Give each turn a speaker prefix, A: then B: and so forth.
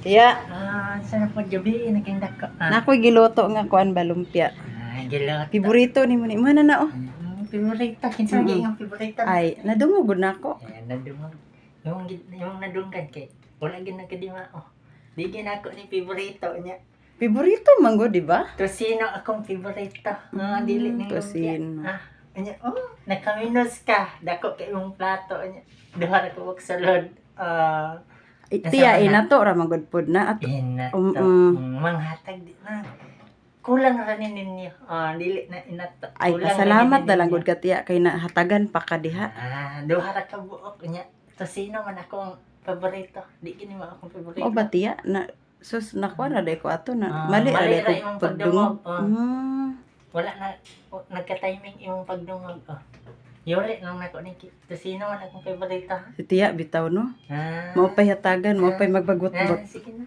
A: Tiya,
B: Ah, sana po gabi, naging dako. Ah,
A: nakoy giluto nga kuan ba lumpia.
B: ah, gilot.
A: Paborito ni mo ni. Mana na oh.
B: Mm, Piborito, kinsa mm ang piborito?
A: Ay, nadungog na ako.
B: Ayan, nadungog. Yung, yung nadunggan kay, wala gid nagkadima. Oh. Di gid ako ni piborito niya.
A: Paborito man go, di ba?
B: Tosino akong piborito. Ah, dili
A: Mm,
B: ning
A: tosino.
B: lumpia. Ah, anya, oh, nakaminos ka. Dako kay yung plato niya. Duha ra ko wag salod. Ah,
A: Ay,
B: Nasa
A: tiya, inato ra man gud pod na. At,
B: Ina to.
A: Um, um.
B: Mm, Manghatag di na. Kulang ra ni ninyo. Ah, dili na inato.
A: ay,
B: Kulang ra
A: pasalamat na lang gud ka tiya kay nahatagan pa ka diha.
B: Ah, duha ra ka buok nya. To sino man akong paborito? Di kini mo akong paborito.
A: O ba tiya na sus nakuha na day ko ato na
B: Ah,
A: mali ra
B: ra
A: ko pagdungog.
B: ah.
A: Mm.
B: Wala na nagka-timing imong pagdungog. Oh. Yuli nang nako ni To sino man akong paborito? ha?
A: Si tiya bitaw no.
B: Ah.
A: Mao pay hatagan, mao pay
B: Ah,
A: magbagot-bot.
B: sige na.